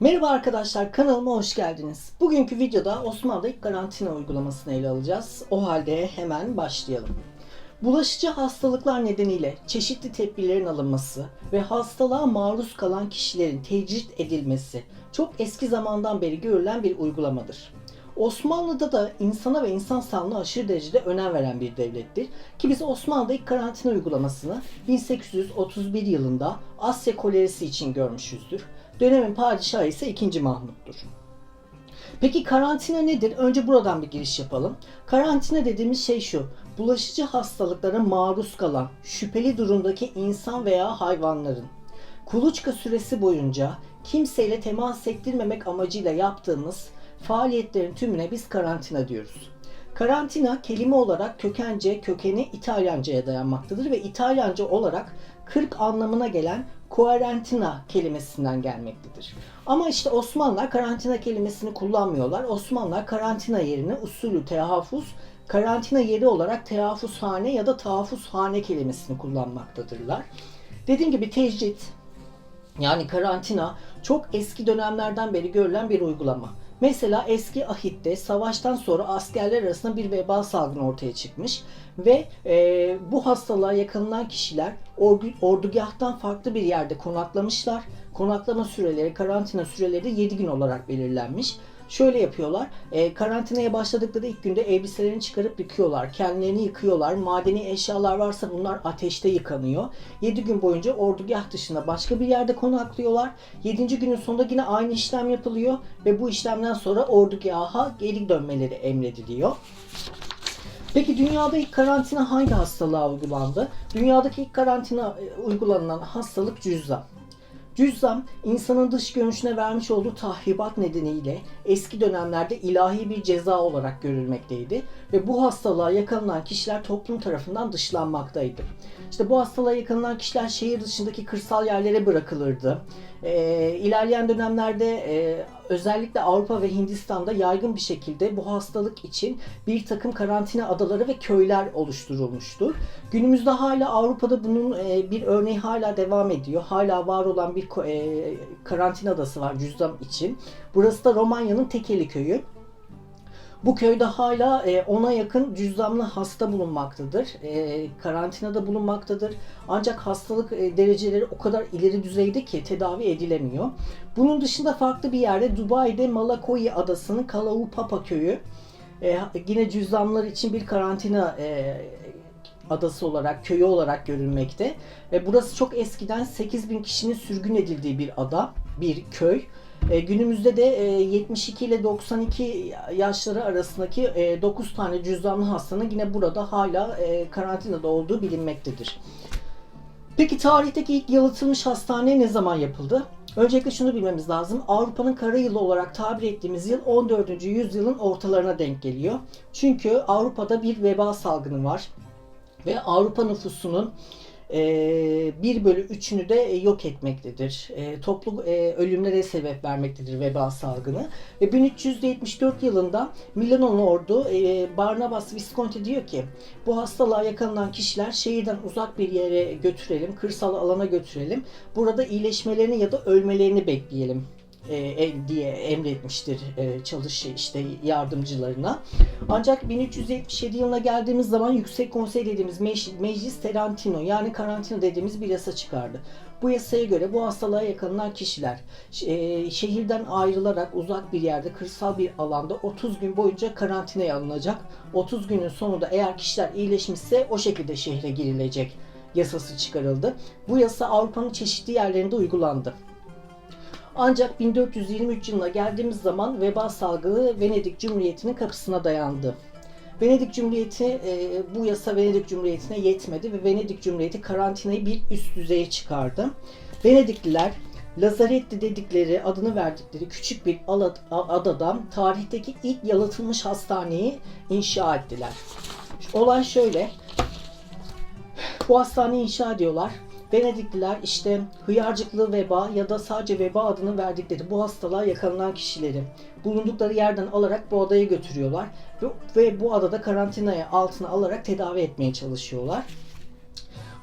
Merhaba arkadaşlar kanalıma hoş geldiniz. Bugünkü videoda Osmanlı'da ilk karantina uygulamasını ele alacağız. O halde hemen başlayalım. Bulaşıcı hastalıklar nedeniyle çeşitli tedbirlerin alınması ve hastalığa maruz kalan kişilerin tecrit edilmesi çok eski zamandan beri görülen bir uygulamadır. Osmanlı'da da insana ve insan sağlığına aşırı derecede önem veren bir devlettir. Ki biz Osmanlı'da ilk karantina uygulamasını 1831 yılında Asya kolerisi için görmüşüzdür. Dönemin padişahı ise 2. Mahmut'tur. Peki karantina nedir? Önce buradan bir giriş yapalım. Karantina dediğimiz şey şu. Bulaşıcı hastalıklara maruz kalan şüpheli durumdaki insan veya hayvanların kuluçka süresi boyunca kimseyle temas ettirmemek amacıyla yaptığımız faaliyetlerin tümüne biz karantina diyoruz. Karantina kelime olarak kökence kökeni İtalyanca'ya dayanmaktadır ve İtalyanca olarak 40 anlamına gelen quarantina kelimesinden gelmektedir. Ama işte Osmanlılar karantina kelimesini kullanmıyorlar. Osmanlılar karantina yerine usulü tehaffuz, karantina yeri olarak tehaffuzhane ya da tahaffuzhane kelimesini kullanmaktadırlar. Dediğim gibi tecrit yani karantina çok eski dönemlerden beri görülen bir uygulama. Mesela eski ahitte savaştan sonra askerler arasında bir veba salgını ortaya çıkmış ve e, bu hastalığa yakalanan kişiler ordu, ordugahtan farklı bir yerde konaklamışlar. Konaklama süreleri, karantina süreleri de 7 gün olarak belirlenmiş. Şöyle yapıyorlar. E, karantinaya başladıkları ilk günde elbiselerini çıkarıp yıkıyorlar. Kendilerini yıkıyorlar. Madeni eşyalar varsa bunlar ateşte yıkanıyor. 7 gün boyunca ordugah dışında başka bir yerde konaklıyorlar. 7. günün sonunda yine aynı işlem yapılıyor ve bu işlemden sonra ordugaha geri dönmeleri emrediliyor. Peki dünyada ilk karantina hangi hastalığa uygulandı? Dünyadaki ilk karantina e, uygulanan hastalık cüzzam. Cüzzam, insanın dış görünüşüne vermiş olduğu tahribat nedeniyle eski dönemlerde ilahi bir ceza olarak görülmekteydi ve bu hastalığa yakalanan kişiler toplum tarafından dışlanmaktaydı. İşte bu hastalığa yakalanan kişiler şehir dışındaki kırsal yerlere bırakılırdı. Ee, ilerleyen dönemlerde e, özellikle Avrupa ve Hindistan'da yaygın bir şekilde bu hastalık için bir takım karantina adaları ve köyler oluşturulmuştur. Günümüzde hala Avrupa'da bunun e, bir örneği hala devam ediyor. Hala var olan bir e, karantina adası var cüzdan için. Burası da Romanya'nın Tekeli köyü. Bu köyde hala e, ona yakın cüzdanlı hasta bulunmaktadır. E, karantinada bulunmaktadır. Ancak hastalık e, dereceleri o kadar ileri düzeyde ki tedavi edilemiyor. Bunun dışında farklı bir yerde Dubai'de Malakoyi adasının Kalaupapa köyü e, yine cüzdanlar için bir karantina e, adası olarak, köyü olarak görülmekte. E, burası çok eskiden 8000 kişinin sürgün edildiği bir ada, bir köy. E, günümüzde de e, 72 ile 92 yaşları arasındaki e, 9 tane cüzdanlı hastanın yine burada hala e, karantinada olduğu bilinmektedir. Peki tarihteki ilk yalıtılmış hastane ne zaman yapıldı? Öncelikle şunu bilmemiz lazım. Avrupa'nın kara yılı olarak tabir ettiğimiz yıl 14. yüzyılın ortalarına denk geliyor. Çünkü Avrupa'da bir veba salgını var. Ve Avrupa nüfusunun 1 bölü 3'ünü de yok etmektedir. E, toplu e, ölümlere sebep vermektedir veba salgını. Ve 1374 yılında Milano'nun ordu e, Barnabas Visconti diyor ki bu hastalığa yakalanan kişiler şehirden uzak bir yere götürelim, kırsal alana götürelim. Burada iyileşmelerini ya da ölmelerini bekleyelim e, diye emretmiştir e, çalış işte yardımcılarına. Ancak 1377 yılına geldiğimiz zaman Yüksek Konsey dediğimiz meclis, meclis Terantino yani karantina dediğimiz bir yasa çıkardı. Bu yasaya göre bu hastalığa yakalanan kişiler e, şehirden ayrılarak uzak bir yerde kırsal bir alanda 30 gün boyunca karantinaya alınacak. 30 günün sonunda eğer kişiler iyileşmişse o şekilde şehre girilecek yasası çıkarıldı. Bu yasa Avrupa'nın çeşitli yerlerinde uygulandı. Ancak 1423 yılına geldiğimiz zaman veba salgını Venedik Cumhuriyeti'nin kapısına dayandı. Venedik Cumhuriyeti e, bu yasa Venedik Cumhuriyeti'ne yetmedi ve Venedik Cumhuriyeti karantinayı bir üst düzeye çıkardı. Venedikliler Lazaretti dedikleri adını verdikleri küçük bir adada tarihteki ilk yalıtılmış hastaneyi inşa ettiler. Olay şöyle. Bu hastaneyi inşa ediyorlar. Venedikliler işte hıyarcıklı veba ya da sadece veba adını verdikleri bu hastalığa yakalanan kişileri bulundukları yerden alarak bu adaya götürüyorlar ve, ve bu adada karantinaya altına alarak tedavi etmeye çalışıyorlar.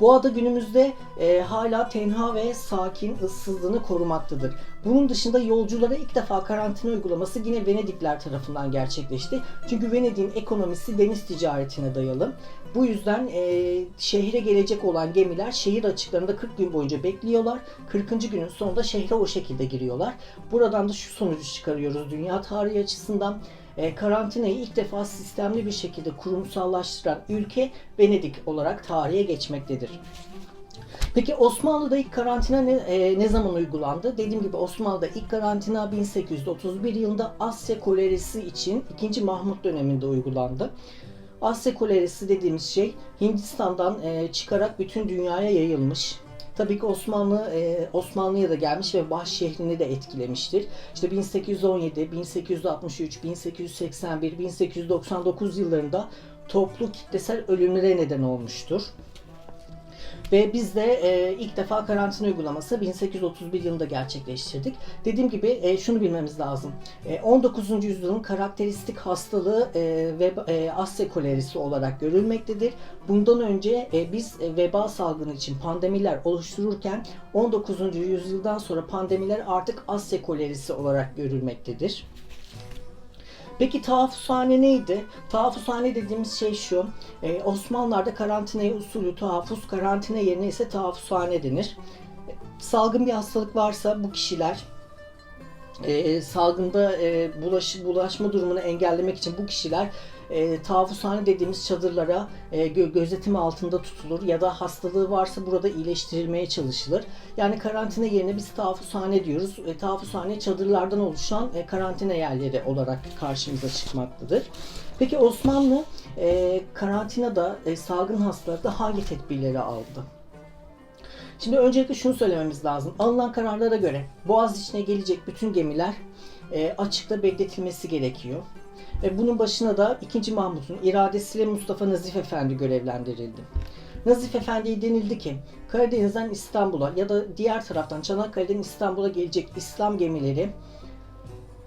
Bu ada günümüzde e, hala tenha ve sakin, ıssızlığını korumaktadır. Bunun dışında yolculara ilk defa karantina uygulaması yine Venedikler tarafından gerçekleşti. Çünkü Venedik'in ekonomisi deniz ticaretine dayalı. Bu yüzden e, şehre gelecek olan gemiler şehir açıklarında 40 gün boyunca bekliyorlar. 40. günün sonunda şehre o şekilde giriyorlar. Buradan da şu sonucu çıkarıyoruz dünya tarihi açısından. E, karantinayı ilk defa sistemli bir şekilde kurumsallaştıran ülke Venedik olarak tarihe geçmektedir. Peki Osmanlı'da ilk karantina ne, e, ne zaman uygulandı? Dediğim gibi Osmanlı'da ilk karantina 1831 yılında Asya kolerisi için 2. Mahmut döneminde uygulandı. Asya kolerisi dediğimiz şey Hindistan'dan e, çıkarak bütün dünyaya yayılmış. Tabii ki Osmanlı e, Osmanlı'ya da gelmiş ve baş şehrini de etkilemiştir. İşte 1817, 1863, 1881, 1899 yıllarında toplu kitlesel ölümlere neden olmuştur. Ve biz de e, ilk defa karantina uygulaması 1831 yılında gerçekleştirdik. Dediğim gibi e, şunu bilmemiz lazım. E, 19. yüzyılın karakteristik hastalığı e, ve e, Asya kolerisi olarak görülmektedir. Bundan önce e, biz e, veba salgını için pandemiler oluştururken 19. yüzyıldan sonra pandemiler artık Asya kolerisi olarak görülmektedir. Peki tahaffuzhane neydi? Tahaffuzhane dediğimiz şey şu. E, Osmanlılar'da karantinaya usulü tahaffuz, karantina yerine ise tahaffuzhane denir. Salgın bir hastalık varsa bu kişiler e, salgında e, bulaş, bulaşma durumunu engellemek için bu kişiler e, tahaffuzhane dediğimiz çadırlara e, gö- gözetim altında tutulur ya da hastalığı varsa burada iyileştirilmeye çalışılır. Yani karantina yerine biz tahaffuzhane diyoruz. E, tahaffuzhane çadırlardan oluşan e, karantina yerleri olarak karşımıza çıkmaktadır. Peki Osmanlı e, karantinada e, salgın hastalıkta hangi tedbirleri aldı? Şimdi öncelikle şunu söylememiz lazım. Alınan kararlara göre Boğaz içine gelecek bütün gemiler e, açıkta bekletilmesi gerekiyor. E, bunun başına da 2. Mahmut'un iradesiyle Mustafa Nazif Efendi görevlendirildi. Nazif Efendi'ye denildi ki Karadeniz'den İstanbul'a ya da diğer taraftan Çanakkale'den İstanbul'a gelecek İslam gemileri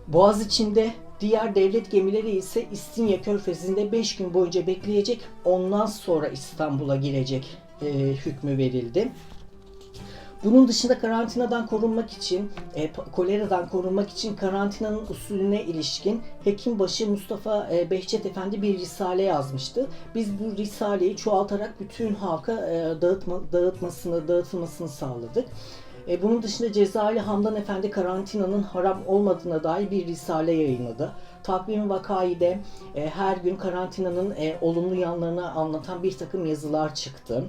Boğaz içinde diğer devlet gemileri ise İstinye Körfezi'nde 5 gün boyunca bekleyecek. Ondan sonra İstanbul'a girecek e, hükmü verildi. Bunun dışında karantinadan korunmak için, e, koleradan korunmak için karantinanın usulüne ilişkin Hekimbaşı Mustafa e, Behçet Efendi bir risale yazmıştı. Biz bu risaleyi çoğaltarak bütün halka e, dağıtma, dağıtmasını, dağıtılmasını sağladık. E, bunun dışında Cezayirli Hamdan Efendi karantinanın haram olmadığına dair bir risale yayınladı. Takvim Vakai'de e, her gün karantinanın e, olumlu yanlarını anlatan bir takım yazılar çıktı.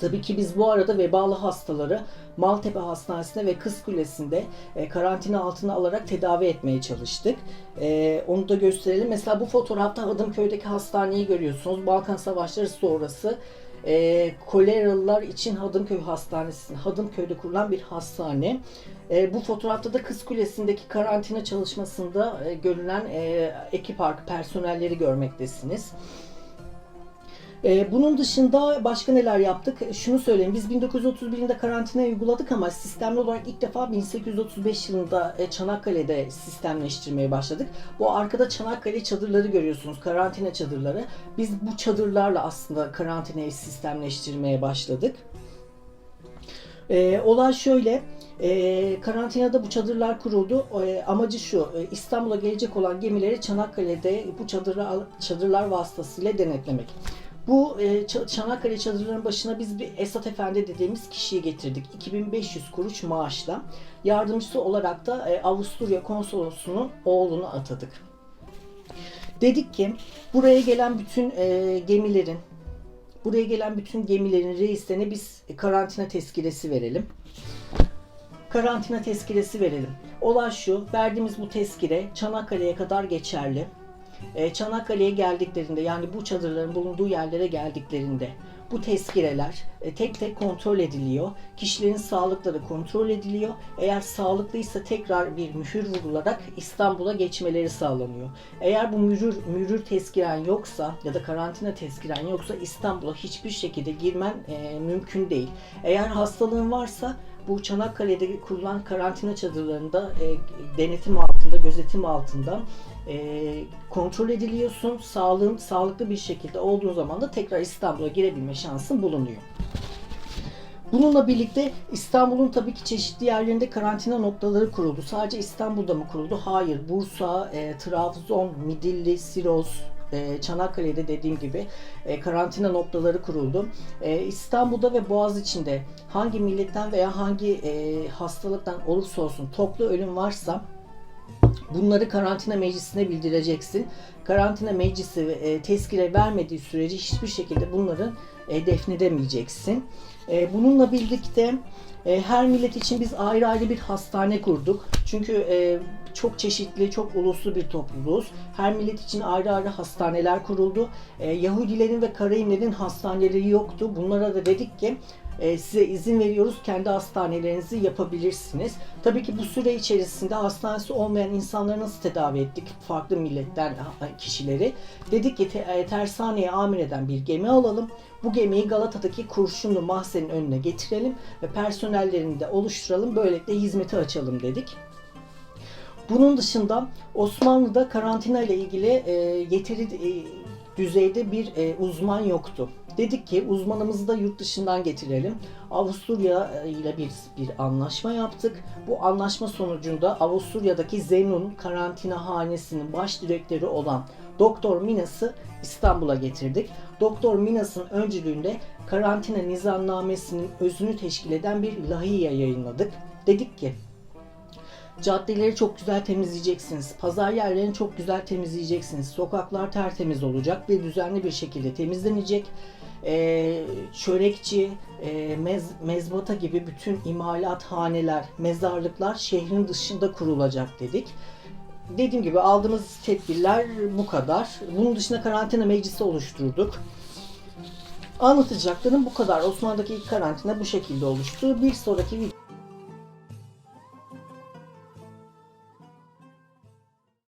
Tabii ki biz bu arada vebalı hastaları Maltepe Hastanesi'nde ve Kız Kulesi'nde e, karantina altına alarak tedavi etmeye çalıştık. E, onu da gösterelim. Mesela bu fotoğrafta Hadımköy'deki hastaneyi görüyorsunuz. Balkan Savaşları sonrası e, koleralılar için Hadımköy Hastanesi, Hadımköy'de kurulan bir hastane. E, bu fotoğrafta da Kız Kulesi'ndeki karantina çalışmasında e, görülen e, ekip personelleri görmektesiniz. Ee, bunun dışında başka neler yaptık? Şunu söyleyeyim. Biz 1931 yılında karantina uyguladık ama sistemli olarak ilk defa 1835 yılında e, Çanakkale'de sistemleştirmeye başladık. Bu arkada Çanakkale çadırları görüyorsunuz. Karantina çadırları. Biz bu çadırlarla aslında karantinayı sistemleştirmeye başladık. Ee, olay şöyle. E, karantinada bu çadırlar kuruldu. E, amacı şu, e, İstanbul'a gelecek olan gemileri Çanakkale'de bu çadırlar, çadırlar vasıtasıyla denetlemek. Bu e, Çanakkale çadırların başına biz bir Esat Efendi dediğimiz kişiyi getirdik. 2500 kuruş maaşla. Yardımcısı olarak da e, Avusturya konsolosunun oğlunu atadık. Dedik ki buraya gelen bütün e, gemilerin buraya gelen bütün gemilerin reislerine biz karantina tezkiresi verelim karantina tezkiresi verelim. Olay şu, verdiğimiz bu tezkire Çanakkale'ye kadar geçerli. Ee, Çanakkale'ye geldiklerinde yani bu çadırların bulunduğu yerlere geldiklerinde bu tezkireler e, tek tek kontrol ediliyor. Kişilerin sağlıkları kontrol ediliyor. Eğer sağlıklıysa tekrar bir mühür vurularak İstanbul'a geçmeleri sağlanıyor. Eğer bu mühür, mühür tezkiren yoksa ya da karantina tezkiren yoksa İstanbul'a hiçbir şekilde girmen e, mümkün değil. Eğer hastalığın varsa bu Çanakkale'de kurulan karantina çadırlarında e, denetim altında, gözetim altında e, kontrol ediliyorsun. Sağlığın sağlıklı bir şekilde olduğun zaman da tekrar İstanbul'a girebilme şansın bulunuyor. Bununla birlikte İstanbul'un tabii ki çeşitli yerlerinde karantina noktaları kuruldu. Sadece İstanbul'da mı kuruldu? Hayır. Bursa, e, Trabzon, Midilli, Siros, e, Çanakkale'de dediğim gibi e, karantina noktaları kuruldu. E, İstanbul'da ve Boğaziçi'nde hangi milletten veya hangi e, hastalıktan olursa olsun toplu ölüm varsa bunları karantina meclisine bildireceksin. Karantina meclisi e, tezkire vermediği sürece hiçbir şekilde bunları e, defnedemeyeceksin. E, bununla birlikte e, her millet için biz ayrı ayrı bir hastane kurduk. Çünkü e, çok çeşitli, çok uluslu bir topluluğuz. Her millet için ayrı ayrı hastaneler kuruldu. E, Yahudilerin ve Karayimlerin hastaneleri yoktu. Bunlara da dedik ki e, size izin veriyoruz kendi hastanelerinizi yapabilirsiniz. Tabii ki bu süre içerisinde hastanesi olmayan insanları nasıl tedavi ettik? Farklı milletten kişileri. Dedik ki e, tersaneye amir eden bir gemi alalım. Bu gemiyi Galata'daki Kurşunlu Mahzen'in önüne getirelim ve personellerini de oluşturalım. Böylelikle hizmeti açalım dedik. Bunun dışında Osmanlı'da karantina ile ilgili e, yeteri e, düzeyde bir e, uzman yoktu. Dedik ki uzmanımızı da yurt dışından getirelim. Avusturya e, ile bir, bir anlaşma yaptık. Bu anlaşma sonucunda Avusturya'daki Zenun karantina hanesinin baş direktörü olan Doktor Minas'ı İstanbul'a getirdik. Doktor Minas'ın öncülüğünde karantina nizamnamesinin özünü teşkil eden bir lahiye yayınladık. Dedik ki Caddeleri çok güzel temizleyeceksiniz. Pazar yerlerini çok güzel temizleyeceksiniz. Sokaklar tertemiz olacak ve düzenli bir şekilde temizlenecek. Ee, çörekçi, e, mez, mezbata gibi bütün imalathaneler, mezarlıklar şehrin dışında kurulacak dedik. Dediğim gibi aldığımız tedbirler bu kadar. Bunun dışında karantina meclisi oluşturduk. Anlatacaklarım bu kadar. Osmanlı'daki ilk karantina bu şekilde oluştu. Bir sonraki video